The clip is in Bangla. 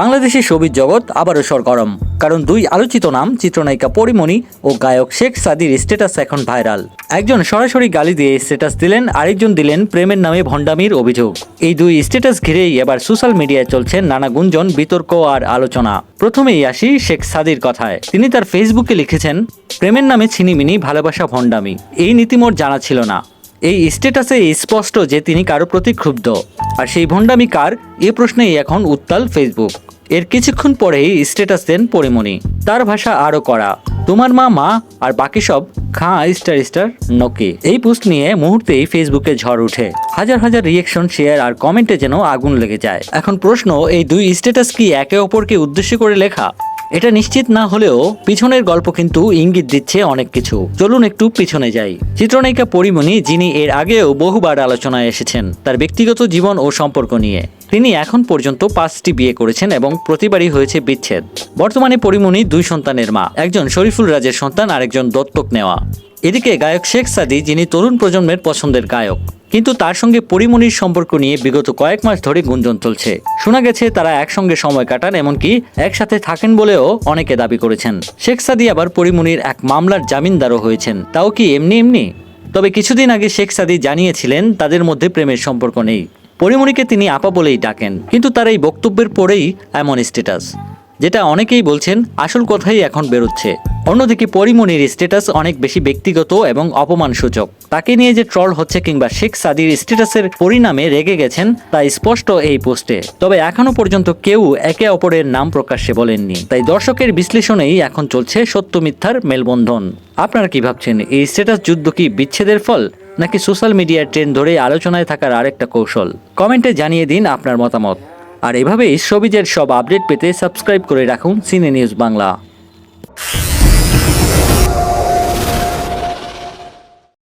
বাংলাদেশের সবিজ জগৎ আবারও সরগরম, কারণ দুই আলোচিত নাম, চিত্রনায়িকা পরিমণি ও গায়ক শেখ সাদির স্ট্যাটাস এখন ভাইরাল একজন সরাসরি গালি দিয়ে স্ট্যাটাস দিলেন, আরেকজন দিলেন প্রেমের নামে ভণ্ডামির অভিযোগ। এই দুই স্ট্যাটাস ঘিরেই এবার সোশ্যাল মিডিয়ায় চলছে নানা গুঞ্জন, বিতর্ক আর আলোচনা। প্রথমেই আসি শেখ সাদির কথায়। তিনি তার ফেসবুকে লিখেছেন, প্রেমের নামে ছিনিমিনি, ভালোবাসা ভণ্ডামি। এই নীতি মোর জানা ছিল না। এই স্ট্যাটাসে স্পষ্ট যে তিনি কারও প্রতি ক্ষুব্ধ। আর সেই ভণ্ডামি কার? এ প্রশ্নেই এখন উত্তাল ফেসবুক এর কিছুক্ষণ পরেই স্ট্যাটাস দেন পরিমণি। তার ভাষা আরও করা তোমার মা মা, আর বাকি সব খাঁ স্টার স্টার নকি। এই পোস্ট নিয়ে মুহূর্তেই ফেসবুকে ঝড় উঠে। হাজার হাজার রিয়েকশন শেয়ার আর কমেন্টে যেন আগুন লেগে যায়। এখন প্রশ্ন, এই দুই স্ট্যাটাস কি একে অপরকে উদ্দেশ্য করে লেখা? এটা নিশ্চিত না হলেও পিছনের গল্প কিন্তু ইঙ্গিত দিচ্ছে অনেক কিছু। চলুন একটু পিছনে যাই। চিত্রনায়িকা পরিমণি, যিনি এর আগেও বহুবার আলোচনায় এসেছেন, তার ব্যক্তিগত জীবন ও সম্পর্ক নিয়ে। তিনি এখন পর্যন্ত পাঁচটি বিয়ে করেছেন এবং প্রতিবারই হয়েছে বিচ্ছেদ। বর্তমানে পরিমণি দুই সন্তানের মা, একজন শরীফুল রাজের সন্তান, আরেকজন দত্তক নেওয়া। এদিকে গায়ক শেখ সাদি, যিনি তরুণ প্রজন্মের পছন্দের গায়ক, কিন্তু তার সঙ্গে পরিমণির সম্পর্ক নিয়ে বিগত কয়েক মাস ধরে গুঞ্জন চলছে শোনা গেছে তারা একসঙ্গে সময় কাটান, এমনকি একসাথে থাকেন বলেও অনেকে দাবি করেছেন। শেখ সাদি আবার পরিমণির এক মামলার জামিনদারও হয়েছেন। তাও কি এমনি এমনি? তবে কিছুদিন আগে শেখ সাদি জানিয়েছিলেন, তাদের মধ্যে প্রেমের সম্পর্ক নেই। পরিমণিকে তিনি আপা বলেই ডাকেন, কিন্তু তার এই বক্তব্যের পরেই এমন স্ট্যাটাস যেটা অনেকেই বলছেন, আসল কথাই এখন বেরোচ্ছে। অন্যদিকে পরিমণির স্ট্যাটাস অনেক বেশি ব্যক্তিগত এবং অপমানসূচক। তাকে নিয়ে যে ট্রল হচ্ছে কিংবা শেখ সাদির স্ট্যাটাসের পরিণামে রেগে গেছেন, তা স্পষ্ট এই পোস্টে। তবে এখনও পর্যন্ত কেউ একে অপরের নাম প্রকাশ্যে বলেননি। তাই দর্শকের বিশ্লেষণেই এখন চলছে সত্য মিথ্যার মেলবন্ধন। আপনারা কি ভাবছেন, এই স্ট্যাটাস যুদ্ধ কি বিচ্ছেদের ফল, নাকি সোশ্যাল মিডিয়ার ট্রেন্ড ধরে আলোচনায় থাকার আরেকটা কৌশল? কমেন্টে জানিয়ে দিন আপনার মতামত। আর এভাবেই সবিজের সব আপডেট পেতে সাবস্ক্রাইব করে রাখুন সিনে নিউজ বাংলা।